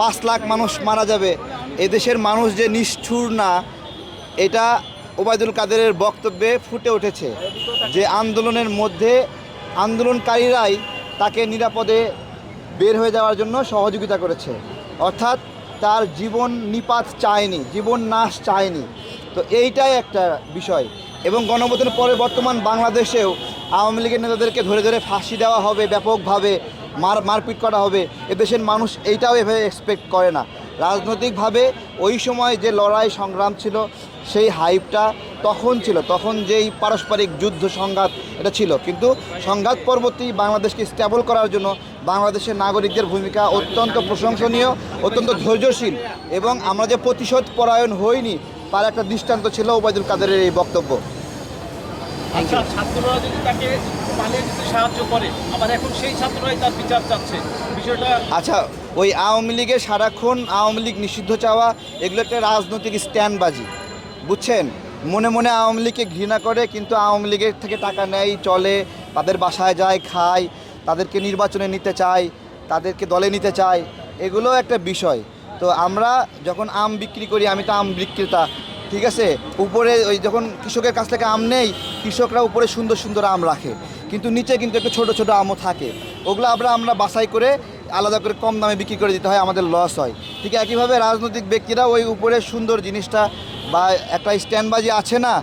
পাঁচ লাখ মানুষ মারা যাবে। এদেশের মানুষ যে নিষ্ঠুর না, এটা ওবায়দুল কাদেরের বক্তব্যে ফুটে উঠেছে যে আন্দোলনের মধ্যে আন্দোলনকারীরাই তাকে নিরাপদে বের হয়ে যাওয়ার জন্য সহযোগিতা করেছে। অর্থাৎ তার জীবন নিপাত চায়নি, জীবন নাশ চায়নি। তো এইটাই একটা বিষয়। এবং গণভোটের পরে বর্তমান বাংলাদেশেও আওয়ামী লীগের নেতাদেরকে ধরে ধরে ফাঁসি দেওয়া হবে ব্যাপকভাবে। মার মারপিট করা হবে। এদেশের মানুষ এইটাও এভাবে এক্সপেক্ট করে না। রাজনৈতিকভাবে ওই সময় যে লড়াই সংগ্রাম ছিল, সেই হাইপটা তখন ছিল। তখন যেই পারস্পরিক যুদ্ধ সংঘাত, এটা ছিল। কিন্তু সংঘাত পরবর্তী বাংলাদেশকে স্টেবল করার জন্য বাংলাদেশের নাগরিকদের ভূমিকা অত্যন্ত প্রশংসনীয়, অত্যন্ত ধৈর্যশীল এবং আমরা যে প্রতিশোধ পরায়ণ হইনি, তার একটা দৃষ্টান্ত ছিল ওবায়দুল কাদেরের এই বক্তব্য। আচ্ছা ছাত্ররা যদি তাকে পালিয়ে যেতে সাহায্য করে আবার এখন সেই ছাত্ররাই তার বিচার চাচ্ছে বিষয়টা আচ্ছা ওই আওয়ামী লীগের সারাক্ষণ আওয়ামী লীগ নিষিদ্ধ চাওয়া এগুলো একটা রাজনৈতিক স্ট্যান্ডবাজি বুঝছেন? মনে মনে আওয়ামী লীগকে ঘৃণা করে কিন্তু আওয়ামী লীগের থেকে টাকা নেয় চলে তাদের বাসায় যায় খায় তাদেরকে নির্বাচনে নিতে চায় তাদেরকে দলে নিতে চায় এগুলো একটা বিষয়। তো আমরা যখন আম বিক্রি করি আমি তো আম বিক্রেতা ঠিক আছে? উপরে ওই যখন কৃষকের কাছ থেকে আম নেই কৃষকরা উপরে সুন্দর সুন্দর আম রাখে। কিন্তু নিচে কিন্তু একটু ছোট ছোট আমও থাকে। ওগুলো আমরা আমরা বাছাই করে আলাদা করে কম দামে বিক্রি করে দিতে হয়, আমাদের লস হয়। ঠিক একইভাবে রাজনৈতিক ব্যক্তিরা ওই উপরে সুন্দর জিনিসটা বা একটা স্ট্যান্ডবাজি আছে না,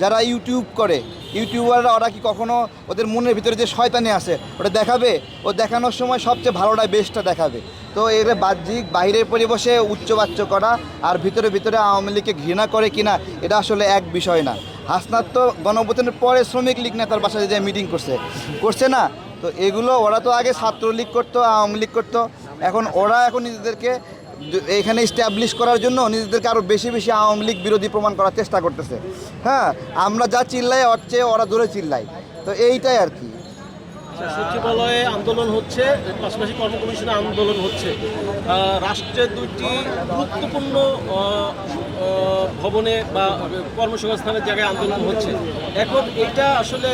যারা ইউটিউব করে ইউটিউবাররা ওরা কি কখনো ওদের মনের ভিতরে যে শয়তানি আছে, ওটা দেখাবে? ও দেখানোর সময় সবচেয়ে ভালোটা বেস্টটা দেখাবে। তো এর বাহ্যিক বাইরের পরিবেশে উচ্চবাচ্য করা আর ভিতরে ভিতরে আওয়ামী লীগকে ঘৃণা করে কিনা, এটা আসলে এক বিষয় না। হাসনাত তো গণঅভ্যুত্থানের পরে শ্রমিক লীগ নেতার বাসায় যে মিটিং করছে করছে না। তো এগুলো ওরা তো আগে ছাত্রলীগ করতো, আওয়ামী লীগ করতো। এখন ওরা এখন নিজেদেরকে এখানে স্ট্যাবলিশ করার জন্য নিজেদেরকে আরও বেশি বেশি আওয়ামী লীগ বিরোধী প্রমাণ করার চেষ্টা করতেছে। হ্যাঁ আমরা যা চিল্লাই ওর চেয়ে ওরা দূরে চিল্লাই। তো এইটাই আর কি। সচিবালয়ে আন্দোলন হচ্ছে, পাশাপাশি কর্ম কমিশনে আন্দোলন হচ্ছে। রাষ্ট্রের দুটি গুরুত্বপূর্ণ ভবনে বা কর্মসংস্থানের জায়গায় আন্দোলন হচ্ছে। এখন এটা আসলে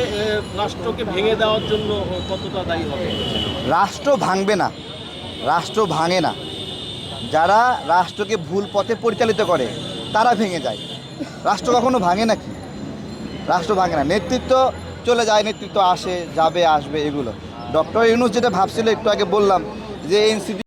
রাষ্ট্রকে ভেঙে দেওয়ার জন্য কতটা দায়ী হবে? রাষ্ট্র ভাঙবে না। রাষ্ট্র ভাঙে না। যারা রাষ্ট্রকে ভুল পথে পরিচালিত করে, তারা ভেঙে যায়। রাষ্ট্র কখনো ভাঙে নাকি? রাষ্ট্র ভাঙে না। নেতৃত্ব চলে যায়, নেতৃত্ব আসে, যাবে, আসবে, এগুলো। ডক্টর ইউনুস যেটা ভাবছিল, একটু আগে বললাম, যে এনসিপি